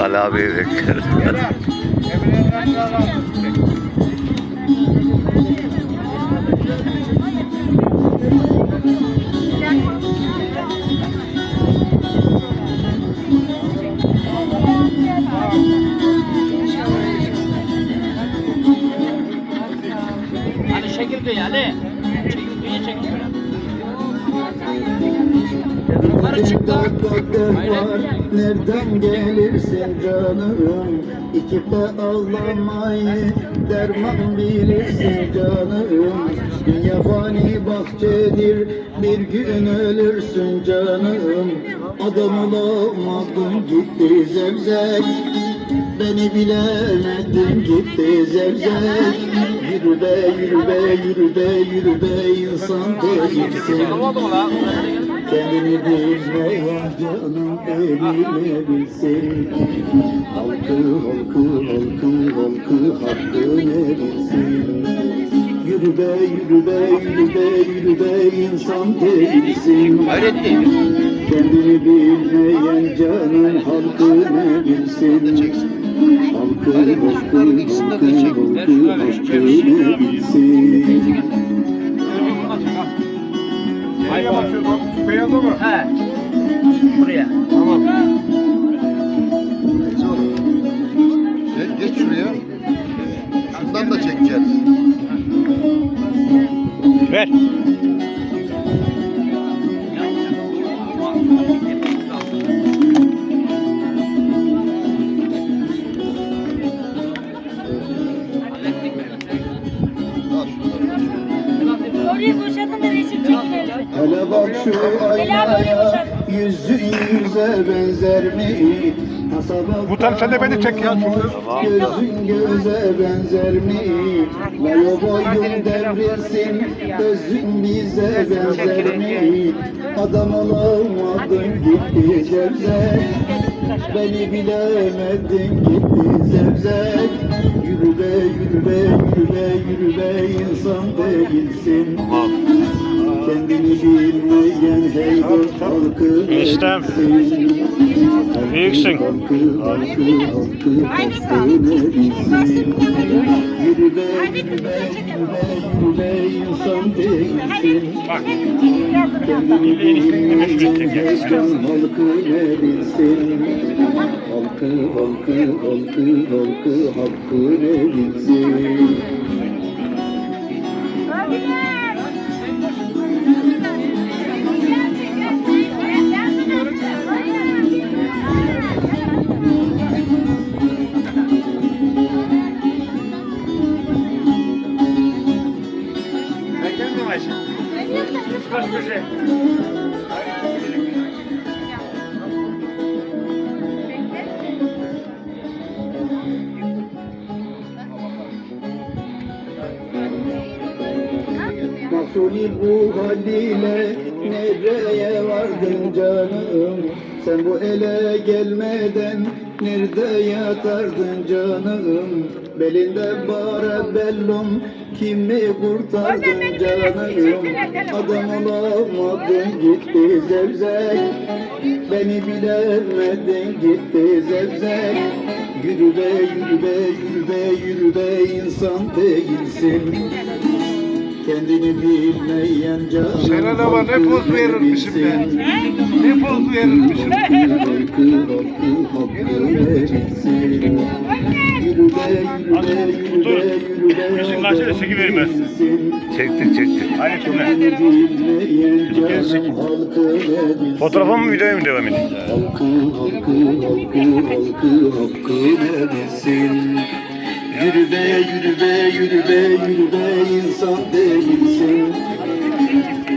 Ali abi bekliyor. Yukarı çık. Hayret. Nereden gelirsin canım? İki de ağlamayı derman bilirsin canım. Dünya fani bahçedir bir gün ölürsün canım. Adam olamadın gitti zevzek. Beni bilemedin gitti zevzek. Yürü be yürü be yürü be yürü be insan değilsin? Kendini bilmeyen canım eline bilsin Halkı halkı halkı halkı hakkı ne bilsin Yürü be yürü be yürü be yürü be insan değilsin değil. Kendini bilmeyen canım halkı ne bilsin Halkı halkı halkı halkı hakkı ne bilsin beyaza mı? He. Buraya. Tamam. Sen geç şuraya. Şundan da çekeceğiz. Ver. Şu aynaya yüze benzer mi? Kasaba Muhtarım sen de beni çek ya. Gözün göze benzer mi? Layo boyun devrilsin Gözün bize benzer mi? Adam olamadın gitti zevzek Beni bilemedin gitti zevzek Yürü be yürü be yürü be yürü be insan değilsin Kendini bilmeyen heybet halkı Eniştem. Büyüksün. Halkı halkı halkı halkı? Yürü be yürü be yürü be insan değilsin Kendini bilmeyen heybet halkı neredesin? Halkı halkı halkı halkı hakkı neredesin? Mahsuni bu haliyle nereye vardın canım? Sen bu ele gelmeden nerede yatardın canım? Belinde bara bellum kimi kurtardın canım? Adam olamadın gitti zevzek Beni bilemedin gitti zevzek Yürü be yürü be yürü be yürü be insan değilsin Kendini bilmeyen canım Sen ama ne poz verirmişim ben. Ne poz verirmişim. Hakkı hakkı hakkı verirsin Yürü be yürü be yürü be yürü be Bizim karşıda seki vermez. Çektik çektik. Halkı verirsin Fotoğrafa mı videoya mı devam edeyim? Halkı halkı halkı halkı hakkı neredesin? Yürü be yürü be yürü be yürü be insan değilsin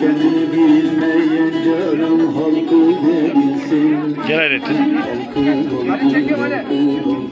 Kendini bilmeyen canım halkı neredesin? Gel Hayrettin. Halkı halkı halkı halkı